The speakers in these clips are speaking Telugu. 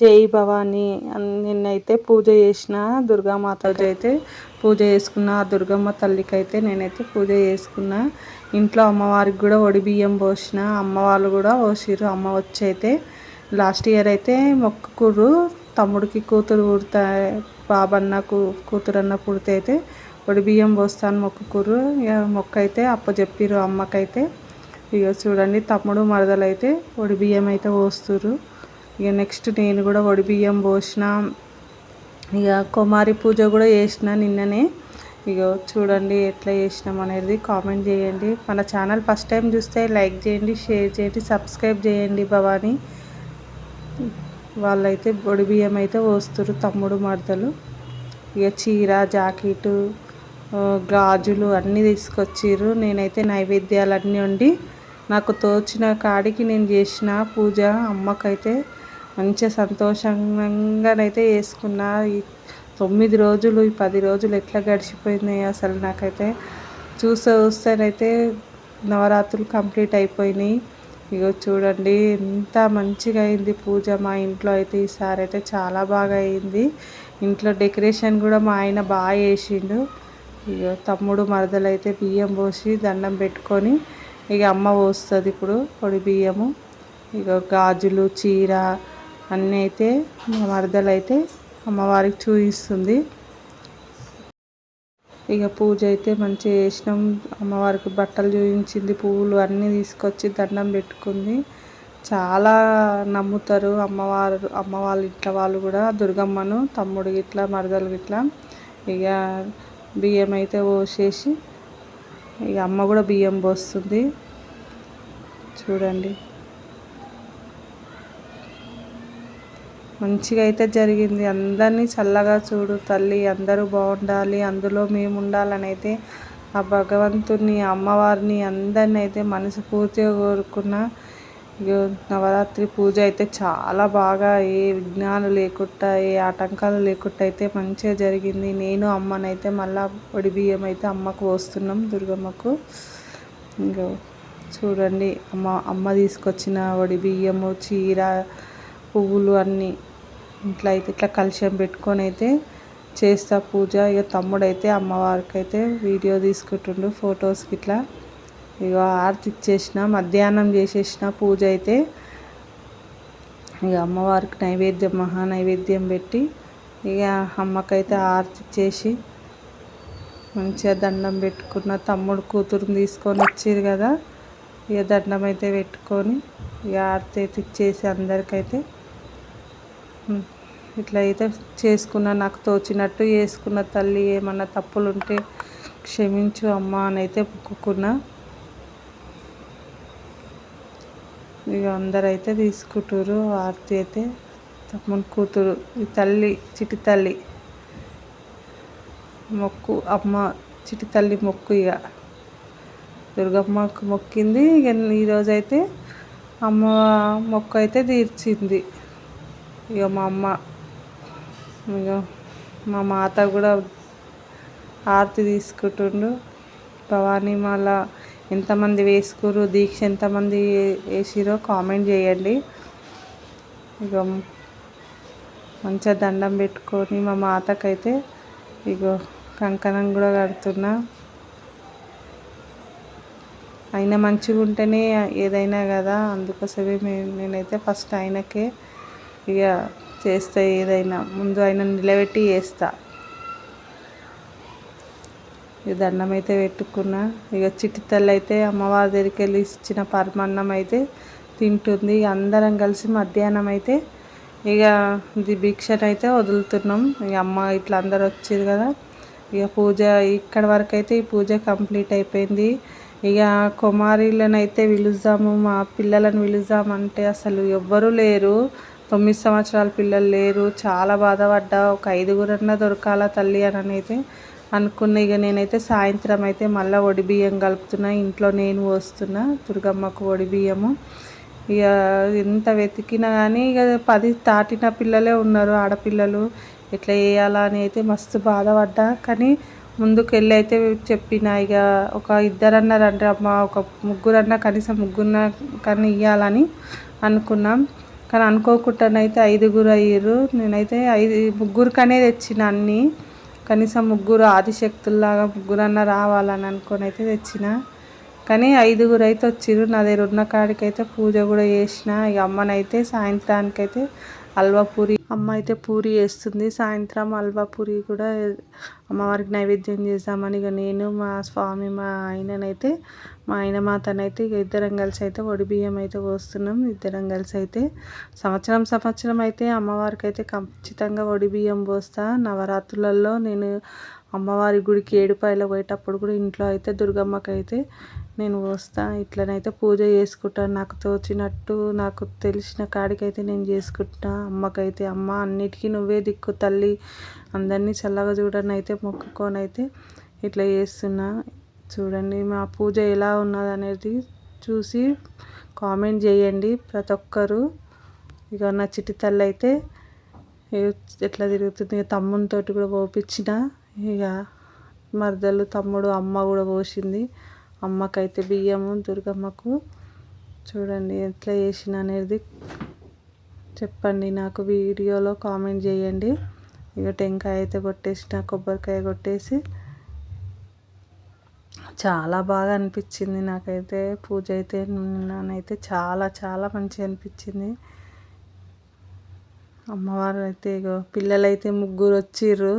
జై భవాని నిన్నైతే పూజ చేసిన దుర్గామాత అయితే పూజ చేసుకున్న ఆ దుర్గమ్మ తల్లికి అయితే నేనైతే పూజ చేసుకున్న. ఇంట్లో అమ్మవారికి కూడా ఒడి బియ్యం పోసిన. అమ్మ వాళ్ళు కూడా పోసిరు అమ్మ వచ్చి అయితే లాస్ట్ ఇయర్ అయితే మొక్కుకుర్రు. తమ్ముడికి కూతురు పుడతా బాబన్న కూ కూతురన్న పుడితే అయితే ఒడి బియ్యం పోస్తాను మొక్కుకుర్రు. ఇక మొక్క అయితే అప్ప చెప్పిర్రు అమ్మకైతే. ఇక చూడండి తమ్ముడు మరదలైతే అయితే బియ్యం అయితే పోస్తుర్రు. ఇక నెక్స్ట్ నేను కూడా వడిబియ్యం పోసిన. ఇక కుమారి పూజ కూడా చేసిన నిన్ననే. ఇక చూడండి ఎట్లా చేసినాం అనేది కామెంట్ చేయండి. మన ఛానల్ ఫస్ట్ టైం చూస్తే లైక్ చేయండి షేర్ చేయండి సబ్స్క్రైబ్ చేయండి భవానీ. వాళ్ళైతే బొడి బియ్యం అయితే పోస్తారు తమ్ముడు మడతలు ఇక చీర జాకెట్ గాజులు అన్నీ తీసుకొచ్చిర్రు. నేనైతే నైవేద్యాలు అన్నీ ఉండి నాకు తోచిన కాడికి నేను చేసిన పూజ. అమ్మకైతే మంచిగా సంతోషంగానైతే వేసుకున్నా ఈ తొమ్మిది రోజులు ఈ పది రోజులు ఎట్లా గడిచిపోయినాయి అసలు నాకైతే చూస్తే చూస్తేనైతే నవరాత్రులు కంప్లీట్ అయిపోయినాయి. ఇగో చూడండి ఎంత మంచిగా అయింది పూజ మా ఇంట్లో అయితే. ఈసారి అయితే చాలా బాగా అయింది. ఇంట్లో డెకరేషన్ కూడా మా ఆయన బాగా వేసిండు ఇక తమ్ముడు మరదలు అయితే బియ్యం పోసి దండం పెట్టుకొని ఇక అమ్మ పోస్తుంది ఇప్పుడు పొడి బియ్యము. ఇక గాజులు చీర అన్నీ అయితే మా మరదలు అయితే అమ్మవారికి చూపిస్తుంది. ఇక పూజ అయితే మంచిగా చేసినాం. అమ్మవారికి బట్టలు చూపించింది పువ్వులు అన్నీ తీసుకొచ్చి దండం పెట్టుకుంది. చాలా నమ్ముతారు అమ్మవారు అమ్మ వాళ్ళ వాళ్ళు కూడా. దుర్గమ్మను తమ్ముడు ఇట్లా మరదలు ఇట్లా ఇక బియ్యం అయితే పోసేసి ఇక అమ్మ కూడా బియ్యం పోస్తుంది. చూడండి. మంచిగా అయితే జరిగింది. అందరినీ చల్లగా చూడు తల్లి అందరూ బాగుండాలి అందులో మేము ఉండాలని అయితే ఆ భగవంతుని అమ్మవారిని అందరిని అయితే మనసు పూర్తిగా కోరుకున్న నవరాత్రి పూజ అయితే చాలా బాగా ఏ విఘ్నాలు లేకుండా ఏ ఆటంకాలు లేకుండా అయితే మంచిగా జరిగింది. నేను అమ్మనైతే మళ్ళా పొడి బియ్యం అయితే అమ్మకు పోస్తున్నాం దుర్గమ్మకు. ఇంకా చూడండి అమ్మ అమ్మ తీసుకొచ్చిన వడి బియ్యము చీర పువ్వులు అన్నీ ఇంట్లో అయితే ఇట్లా కలుషం పెట్టుకొని అయితే చేస్తా పూజ. ఇక తమ్ముడు అయితే అమ్మవారికి అయితే వీడియో తీసుకుంటుండు ఫొటోస్కి ఇట్లా ఇక ఆర్తి ఇచ్చేసిన మధ్యాహ్నం చేసేసిన పూజ అయితే. ఇక అమ్మవారికి నైవేద్యం మహా నైవేద్యం పెట్టి ఇక అమ్మకైతే ఆర్తి ఇచ్చేసి మంచిగా దండం పెట్టుకున్న తమ్ముడు కూతురుని తీసుకొని వచ్చారు కదా. ఇక దండం అయితే పెట్టుకొని ఇక ఆర్తి అయితే ఇచ్చేసి అందరికైతే ఇట్లా అయితే చేసుకున్న నాకు తోచినట్టు చేసుకున్న తల్లి ఏమన్నా తప్పులు ఉంటే క్షమించు అమ్మ అని అయితే మొక్కుకున్నా. ఇక అందరైతే తీసుకుంటారు ఆర్తి అయితే తమ్ముని కూతురు ఈ తల్లి చిటి తల్లి. మొక్కు అమ్మ చిటి తల్లి మొక్కు ఇక. దుర్గమ్మకు మొక్కింది ఇక ఈరోజైతే అమ్మ మొక్క అయితే తీర్చింది. ఇక మా అమ్మ ఇక మా మాత కూడా ఆరతి తీసుకుంటుండు. భవానీ మాల ఎంతమంది వేసుకురు దీక్ష ఎంతమంది వేసిరో కామెంట్ చేయండి. ఇక మంచిగా దండం పెట్టుకొని మా మాతకైతే ఇగో కంకణం కూడా కడుతున్నా. అయినా మంచిగా ఉంటేనే ఏదైనా కదా అందుకోసమే నేనైతే ఫస్ట్ ఆయనకే ఇక చేస్తా ఏదైనా ముందు ఆయన నిలబెట్టి చేస్తా. ఇక దండం అయితే పెట్టుకున్నా. ఇక చిట్టి తల్లి అయితే అమ్మవారి దగ్గరికి వెళ్ళి ఇచ్చిన పరమాన్నం అయితే తింటుంది. అందరం కలిసి మధ్యాహ్నం అయితే ఇక ఇది భిక్షను అయితే వదులుతున్నాం. ఇక అమ్మ ఇట్లా అందరు వచ్చేది కదా. ఇక పూజ ఇక్కడ వరకు అయితే ఈ పూజ కంప్లీట్ అయిపోయింది. ఇక కుమారులను అయితే పిలుద్దాము మా పిల్లలను పిలుద్దామంటే అసలు ఎవ్వరూ లేరు. తొమ్మిది సంవత్సరాల పిల్లలు లేరు. చాలా బాధపడ్డా. ఒక ఐదుగురన్నా దొరకాల తల్లి అని అయితే అనుకున్న. ఇక నేనైతే సాయంత్రం అయితే మళ్ళీ ఒడి బియ్యం కలుపుతున్నా. ఇంట్లో నేను వస్తున్నా దుర్గమ్మకు ఒడి బియ్యము. ఇక ఎంత వెతికినా కానీ ఇక పది దాటిన పిల్లలే ఉన్నారు ఆడపిల్లలు. ఎట్లా చేయాలా అని అయితే మస్తు బాధపడ్డా. కానీ ముందుకు వెళ్ళి అయితే చెప్పిన. ఇక ఒక ఇద్దరన్నా రండి అమ్మ. ఒక ముగ్గురన్నా కనీసం ముగ్గురున్న కానీ ఇవ్వాలని అనుకున్నాం. కానీ అనుకోకుండానైతే ఐదుగురు అయ్యారు. నేనైతే ఐదు ముగ్గురికనే తెచ్చిన అన్నీ. కనీసం ముగ్గురు ఆదిశక్తుల్లాగా ముగ్గురన్నా రావాలని అనుకొని అయితే తెచ్చిన. కానీ ఐదుగురు అయితే వచ్చిర్రు. నా దగ్గర ఉన్న కాడికైతే పూజ కూడా చేసిన. ఇక అమ్మనైతే సాయంత్రానికైతే హల్వా పూరి. అమ్మ అయితే పూరి వేస్తుంది సాయంత్రం హల్వా పూరి కూడా అమ్మవారికి నైవేద్యం చేద్దామని ఇక నేను మా స్వామి మా ఆయననైతే మా ఆయన మాతనైతే ఇక ఇద్దరం కలిసి అయితే వడి బియ్యం అయితే పోస్తున్నాం. ఇద్దరం కలిసి అయితే సంవత్సరం సంవత్సరం అయితే అమ్మవారికి అయితే ఖచ్చితంగా వడి బియ్యం పోస్తా. నవరాత్రులలో నేను అమ్మవారి గుడికి ఏడుపాయలు పోయేటప్పుడు కూడా ఇంట్లో అయితే దుర్గమ్మకి అయితే నేను వస్తా ఇట్లనైతే పూజ చేసుకుంటాను నాకు తోచినట్టు నాకు తెలిసిన కాడికైతే నేను చేసుకుంటా. అమ్మకైతే అమ్మ అన్నిటికీ నువ్వే దిక్కు తల్లి. అందరినీ చల్లగా చూడని అయితే మొక్కుకొని అయితే ఇట్లా చేస్తున్నా. చూడండి మా పూజ ఎలా ఉన్నది అనేది చూసి కామెంట్ చేయండి ప్రతి ఒక్కరు. ఇక నా చిట్టి తల్లి అయితే ఎట్లా తిరుగుతుంది? తమ్ముని తోటి కూడా పోపించిన ఇక మరదలు తమ్ముడు అమ్మ కూడా పోసింది. అమ్మకైతే బియ్యము దుర్గమ్మకు చూడండి ఎట్లా చేసిన అనేది చెప్పండి. నాకు వీడియోలో కామెంట్ చేయండి. ఇక టెంకాయ అయితే కొట్టేసిన కొబ్బరికాయ కొట్టేసి చాలా బాగా అనిపించింది. నాకైతే పూజ అయితే నానైతే చాలా చాలా మంచిగా అనిపించింది. అమ్మవారు అయితే ఇగో పిల్లలైతే ముగ్గురు వచ్చిర్రు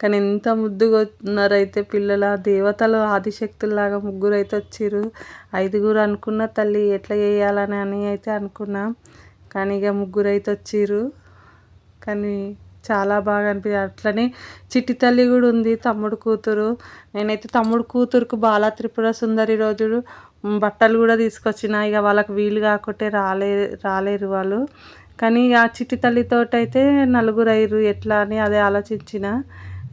కానీ ఎంత ముద్దుగా ఉన్నారైతే పిల్లల దేవతలు ఆదిశక్తుల్లాగా ముగ్గురు అయితే వచ్చిర్రు ఐదుగురు అనుకున్న తల్లి ఎట్లా చేయాలని అని అయితే అనుకున్నా. కానీ ఇక ముగ్గురు అయితే వచ్చిర్రు కానీ చాలా బాగా అనిపించింది అట్లనే చిట్టి తల్లి కూడా ఉంది తమ్ముడు కూతురు. నేనైతే తమ్ముడు కూతురుకు బాలా త్రిపుర సుందరి రోజు బట్టలు కూడా తీసుకొచ్చిన. ఇక వాళ్ళకి వీలు కాకుంటే రాలే రాలేరు వాళ్ళు. కానీ ఆ చిట్టి తల్లితోటైతే నలుగురు అయ్యారు ఎట్లా అని అదే ఆలోచించిన.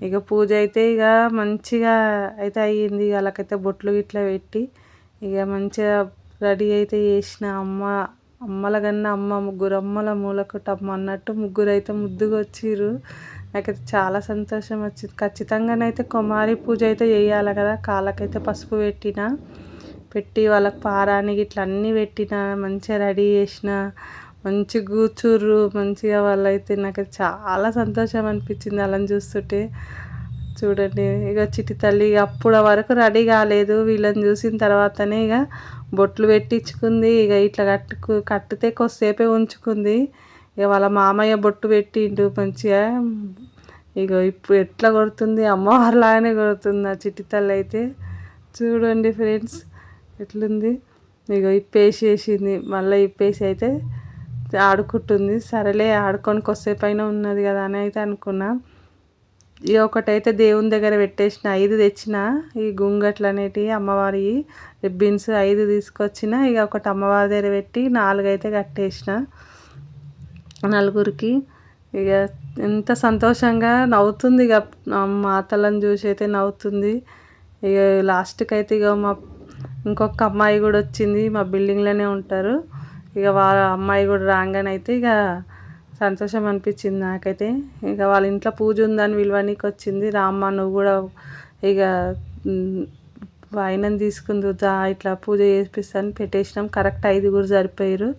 ఇక పూజ అయితే ఇక మంచిగా అయితే అయ్యింది. వాళ్ళకైతే బొట్లు ఇట్లా పెట్టి ఇక మంచిగా రెడీ అయితే చేసిన అమ్మ అమ్మల కన్నా అమ్మ ముగ్గురు అమ్మల మూలకుటమ్మ అన్నట్టు ముగ్గురు అయితే ముద్దుగా వచ్చిర్రు. నాకైతే చాలా సంతోషం వచ్చింది. ఖచ్చితంగానైతే కుమారి పూజ అయితే చేయాలి కదా. కాళ్ళకైతే పసుపు పెట్టిన పెట్టి వాళ్ళకి పారానికి ఇట్లా అన్నీ పెట్టిన మంచిగా రెడీ చేసిన. మంచి కూర్చుర్రు మంచిగా వాళ్ళైతే నాకు చాలా సంతోషం అనిపించింది వాళ్ళని చూస్తుంటే. చూడండి ఇక చిట్టి తల్లి అప్పుడు వరకు రెడీ కాలేదు. వీళ్ళని చూసిన తర్వాతనే ఇక బొట్లు పెట్టించుకుంది. ఇక ఇట్లా కట్టుకు కట్టితే కొద్దిసేపే ఉంచుకుంది. ఇక వాళ్ళ మామయ్య బొట్టు పెట్టిండు మంచిగా. ఇక ఇప్పుడు ఎట్లా కొడుతుంది? అమ్మవారిలాగానే కొడుతుంది ఆ చిట్టి తల్లి అయితే. చూడండి ఫ్రెండ్స్ ఎట్లుంది? ఇక ఇప్పేసేసింది మళ్ళీ ఇప్పేసి అయితే ఆడుకుంటుంది. సరేలే ఆడుకొని కొద్దిసేపు అయినా ఉన్నది కదా అని అయితే అనుకున్నా. ఈ ఒకటైతే దేవుని దగ్గర పెట్టేసిన ఐదు తెచ్చిన. ఈ గుంగట్లు అనేటివి అమ్మవారి రిబ్బిన్స్ ఐదు తీసుకొచ్చిన. ఇక ఒకటి అమ్మవారి దగ్గర పెట్టి నాలుగైతే కట్టేసిన నలుగురికి. ఇక ఎంత సంతోషంగా నవ్వుతుంది ఇక. మాతలను చూసి అయితే నవ్వుతుంది. ఇక లాస్ట్కి అయితే ఇక మా ఇంకొక అమ్మాయి కూడా వచ్చింది. మా బిల్డింగ్లోనే ఉంటారు. ఇక వాళ్ళ అమ్మాయి కూడా రాగానే అయితే ఇక సంతోషం అనిపించింది నాకైతే. ఇక వాళ్ళ ఇంట్లో పూజ ఉందని విలువనికి వచ్చింది. రామ్మ నువ్వు కూడా ఇక ఆయనని తీసుకుంది దా ఇట్లా పూజ చేపిస్తాను పెట్టేసినాం. కరెక్ట్ ఐదుగురు సరిపోయారు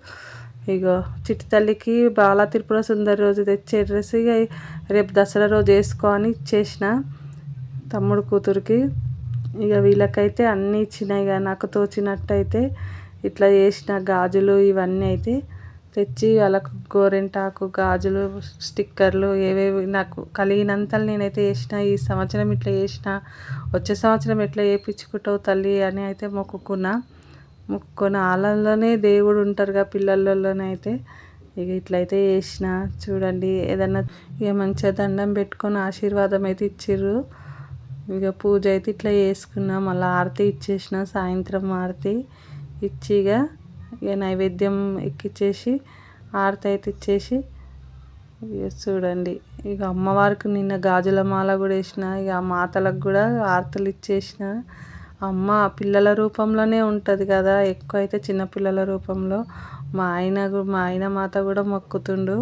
ఇక చిట్టి తల్లికి బాలా త్రిపుర సుందరి రోజు తెచ్చే డ్రెస్ ఇక రేపు దసరా రోజు వేసుకో అని ఇచ్చేసిన తమ్ముడు కూతురికి. ఇక వీళ్ళకైతే అన్నీ ఇచ్చినాయి ఇక నాకు తోచినట్టయితే ఇట్లా చేసిన గాజులు ఇవన్నీ అయితే తెచ్చి వాళ్ళకు గోరింటాకు గాజులు స్టిక్కర్లు ఏవేవి నాకు కలిగినంతలు నేనైతే చేసిన ఈ సంవత్సరం ఇట్లా చేసిన వచ్చే సంవత్సరం ఎట్లా చేయించుకుంటావు తల్లి అని అయితే మొక్కుకున్నా. మొక్కుకున్న వాళ్ళలోనే దేవుడు ఉంటారుగా పిల్లలలోనే అయితే. ఇక ఇట్లయితే చేసిన చూడండి ఏదన్నా ఇక మంచిగా దండం పెట్టుకొని ఆశీర్వాదం అయితే ఇచ్చిర్రు. ఇక పూజ అయితే ఇట్లా చేసుకున్నా మళ్ళీ ఆరతి ఇచ్చేసిన సాయంత్రం ఆరతి. ఇచ్చిగా ఇక నైవేద్యం ఎక్కిచ్చేసి హారతి అయితే ఇచ్చేసి ఇక చూడండి. ఇక అమ్మవారికి నిన్న గాజుల మాల కూడా వేసిన ఇక ఆ మాతలకు కూడా ఆరతలు ఇచ్చేసిన. అమ్మ పిల్లల రూపంలోనే ఉంటుంది కదా ఎక్కువ అయితే చిన్నపిల్లల రూపంలో. మా ఆయన మా ఆయన మాత కూడా మొక్కుతుండు.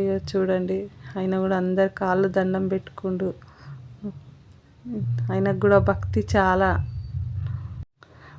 ఇక చూడండి ఆయన కూడా అందరు కాళ్ళు దండం పెట్టుకుండు. ఆయనకు కూడా భక్తి చాలా.